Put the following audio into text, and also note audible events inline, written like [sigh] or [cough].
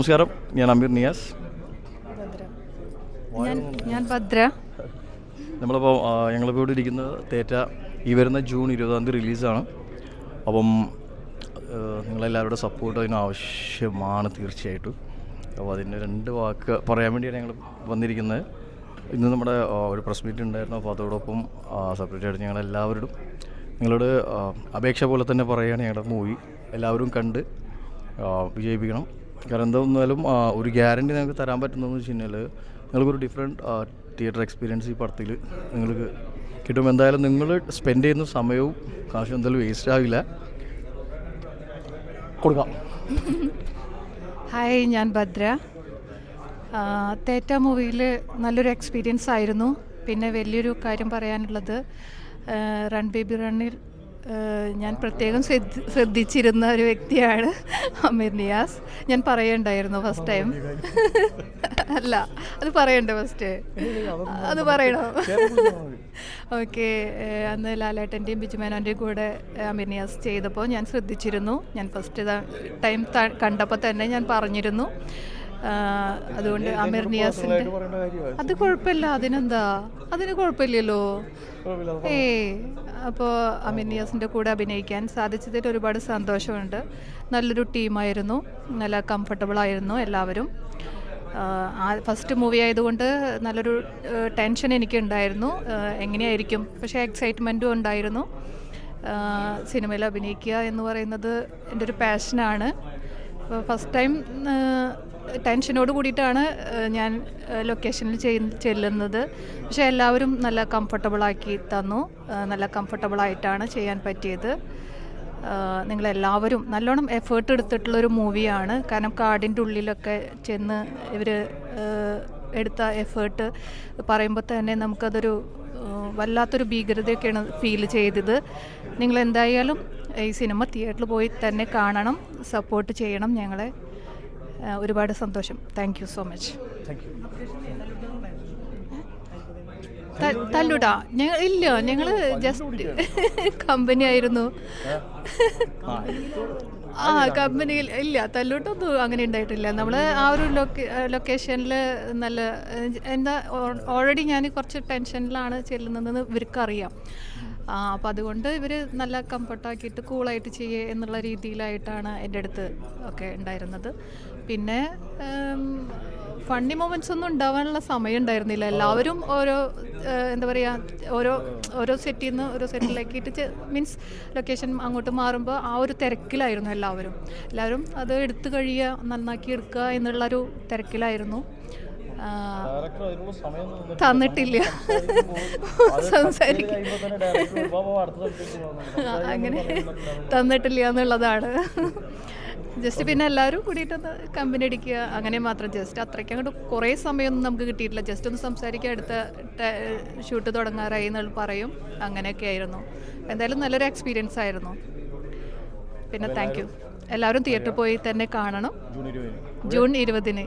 നമസ്കാരം ഞാൻ അമീർ നിയാസ്. ഞാൻ ഞാൻ ഭദ്ര. നമ്മളിപ്പോൾ ഞങ്ങളിപ്പോൾ ഇവിടെ ഇരിക്കുന്നത് തേറ്റ ഈ വരുന്ന ജൂൺ ഇരുപതാം തീയതി റിലീസാണ്. അപ്പം നിങ്ങളെല്ലാവരുടെ സപ്പോർട്ട് അതിന് ആവശ്യമാണ് തീർച്ചയായിട്ടും. അപ്പോൾ അതിന്റെ രണ്ട് വാക്ക് പറയാൻ വേണ്ടിയാണ് ഞങ്ങൾ വന്നിരിക്കുന്നത്. ഇന്ന് നമ്മുടെ ഒരു പ്രസ് മീറ്റ് ഉണ്ടായിരുന്നു. അപ്പോൾ അതോടൊപ്പം സെപ്പറേറ്റ് ആയിട്ട് ഞങ്ങളെല്ലാവരോടും നിങ്ങളോട് അപേക്ഷ പോലെ തന്നെ പറയുകയാണ് ഞങ്ങളുടെ മൂവി. എല്ലാവരും കണ്ട് വിജയിപ്പിക്കണം. കാരണം എന്താ വന്നാലും ഒരു ഗ്യാരണ്ടി നിങ്ങൾക്ക് തരാൻ പറ്റുന്നതെന്ന് വെച്ച് കഴിഞ്ഞാൽ നിങ്ങൾക്കൊരു ഡിഫറെന്റ് തിയേറ്റർ എക്സ്പീരിയൻസ് ഈ പടത്തിൽ നിങ്ങൾക്ക് കിട്ടും. എന്തായാലും നിങ്ങൾ സ്പെൻഡ് ചെയ്യുന്ന സമയവും കാശും എന്തായാലും വേസ്റ്റ് ആവില്ല. കൊടുക്കാം. ഹായ് ഞാൻ ഭദ്ര. തേറ്റ മൂവിയിൽ നല്ലൊരു എക്സ്പീരിയൻസ് ആയിരുന്നു. പിന്നെ വലിയൊരു കാര്യം പറയാനുള്ളത് റൺ ബേബി റണ്ണിൽ ഞാൻ പ്രത്യേകം ശ്രദ്ധ- ശ്രദ്ധിച്ചിരുന്ന ഒരു വ്യക്തിയാണ് അമീർ നിയാസ്. ഞാൻ പറയണ്ടായിരുന്നു ഫസ്റ്റ് ടൈം [laughs] അല്ല അത് പറയണ്ടേ ഫസ്റ്റ് അത് പറയണോ. ഓക്കെ [laughs] അന്ന് ലാലേട്ടന്റെയും ബിജുമേനോന്റെയും കൂടെ അമീർ നിയാസ് ചെയ്തപ്പോൾ ഞാൻ ശ്രദ്ധിച്ചിരുന്നു. ഞാൻ ഫസ്റ്റ് ടൈം കണ്ടപ്പോൾ തന്നെ ഞാൻ പറഞ്ഞിരുന്നു. അതുകൊണ്ട് അമീർ നിയാസിന്റെ അത് കുഴപ്പമില്ല. അതിനെന്താ? അതിന് കുഴപ്പമില്ലല്ലോ. ഏ അപ്പോൾ അമിനിയാസിന്റെ കൂടെ അഭിനയിക്കാൻ സാധിച്ചതിൽ ഒരുപാട് സന്തോഷമുണ്ട്. നല്ലൊരു ടീമായിരുന്നു. നല്ല കംഫർട്ടബിൾ ആയിരുന്നു എല്ലാവരും. ഫസ്റ്റ് മൂവി ആയതുകൊണ്ട് നല്ലൊരു ടെൻഷൻ എനിക്കുണ്ടായിരുന്നു. എങ്ങനെയായിരിക്കും? പക്ഷേ എക്സൈറ്റ്മെന്റും ഉണ്ടായിരുന്നു. സിനിമയിൽ അഭിനയിക്കുക എന്ന് പറയുന്നത് എന്റെ ഒരു പാഷനാണ് ഫസ്റ്റ് ടൈം ടെൻഷനോട് കൂടിയിട്ടാണ് ഞാൻ ലൊക്കേഷനിൽ ചെല്ലുന്നത്. പക്ഷേ എല്ലാവരും നല്ല കംഫർട്ടബിളാക്കി തന്നു. നല്ല കംഫർട്ടബിളായിട്ടാണ് ചെയ്യാൻ പറ്റിയത്. നിങ്ങളെല്ലാവരും നല്ലോണം എഫേർട്ട് എടുത്തിട്ടുള്ളൊരു മൂവിയാണ് കാരണം കാടിന്റെ ഉള്ളിലൊക്കെ ചെന്ന് ഇവർ എടുത്ത എഫേർട്ട് പറയുമ്പോൾ തന്നെ നമുക്കതൊരു വല്ലാത്തൊരു ഭീകരതയൊക്കെയാണ് ഫീൽ ചെയ്തത്. നിങ്ങൾ എന്തായാലും ഈ സിനിമ തിയേറ്ററിൽ പോയി തന്നെ കാണണം സപ്പോർട്ട് ചെയ്യണം ഞങ്ങളെ. ഒരുപാട് സന്തോഷം. താങ്ക് യു സോ മച്ച് തല്ലുടാ. ഞങ്ങൾ ഇല്ല ഞങ്ങൾ ജസ്റ്റ് കമ്പനി ആയിരുന്നു. ആ കമ്പനിയിൽ ഇല്ല തല്ലൂട്ടൊന്നും അങ്ങനെ ഉണ്ടായിട്ടില്ല. നമ്മൾ ആ ഒരു ലൊക്കേ ലൊക്കേഷനിൽ നല്ല എന്താ ഓൾറെഡി ഞാൻ കുറച്ച് ടെൻഷനിലാണ് ചെല്ലുന്നതെന്ന് ഇവർക്കറിയാം. ആ അപ്പം അതുകൊണ്ട് ഇവർ നല്ല കംഫർട്ടാക്കിയിട്ട് കൂളായിട്ട് ചെയ്യേ എന്നുള്ള രീതിയിലായിട്ടാണ് എന്റെ അടുത്ത് ഒക്കെ ഉണ്ടായിരുന്നത്. പിന്നെ ഫണ്ണി മൊമെന്റ്സ് ഒന്നും ഉണ്ടാവാനുള്ള സമയം ഉണ്ടായിരുന്നില്ല. എല്ലാവരും ഓരോ എന്താ പറയുക ഓരോ ഓരോ സെറ്റിൽ നിന്ന് ഓരോ സെറ്റിലേക്കിട്ട് മീൻസ് ലൊക്കേഷൻ അങ്ങോട്ട് മാറുമ്പോൾ ആ ഒരു തിരക്കിലായിരുന്നു എല്ലാവരും. എല്ലാവരും അത് എടുത്തു കഴിയുക നന്നാക്കി എടുക്കുക എന്നുള്ളൊരു തിരക്കിലായിരുന്നു. തന്നിട്ടില്ല. സംസാരിക്കാൻ അങ്ങനെ തന്നിട്ടില്ല എന്നുള്ളതാണ്. ജസ്റ്റ് പിന്നെ എല്ലാവരും കൂടിയിട്ടൊന്ന് കമ്പനി അടിക്കുക അങ്ങനെ മാത്രം. ജസ്റ്റ് അത്രയ്ക്ക് അങ്ങോട്ട് കുറേ സമയമൊന്നും നമുക്ക് കിട്ടിയിട്ടില്ല. ജസ്റ്റ് ഒന്ന് സംസാരിക്കുക അടുത്ത ഷൂട്ട് തുടങ്ങാറായി എന്നുള്ള പറയും. അങ്ങനെയൊക്കെ ആയിരുന്നു. എന്തായാലും നല്ലൊരു എക്സ്പീരിയൻസ് ആയിരുന്നു. പിന്നെ താങ്ക് യു എല്ലാവരും തിയേറ്ററിൽ പോയി തന്നെ കാണണം. ജൂൺ ഇരുപതിന്.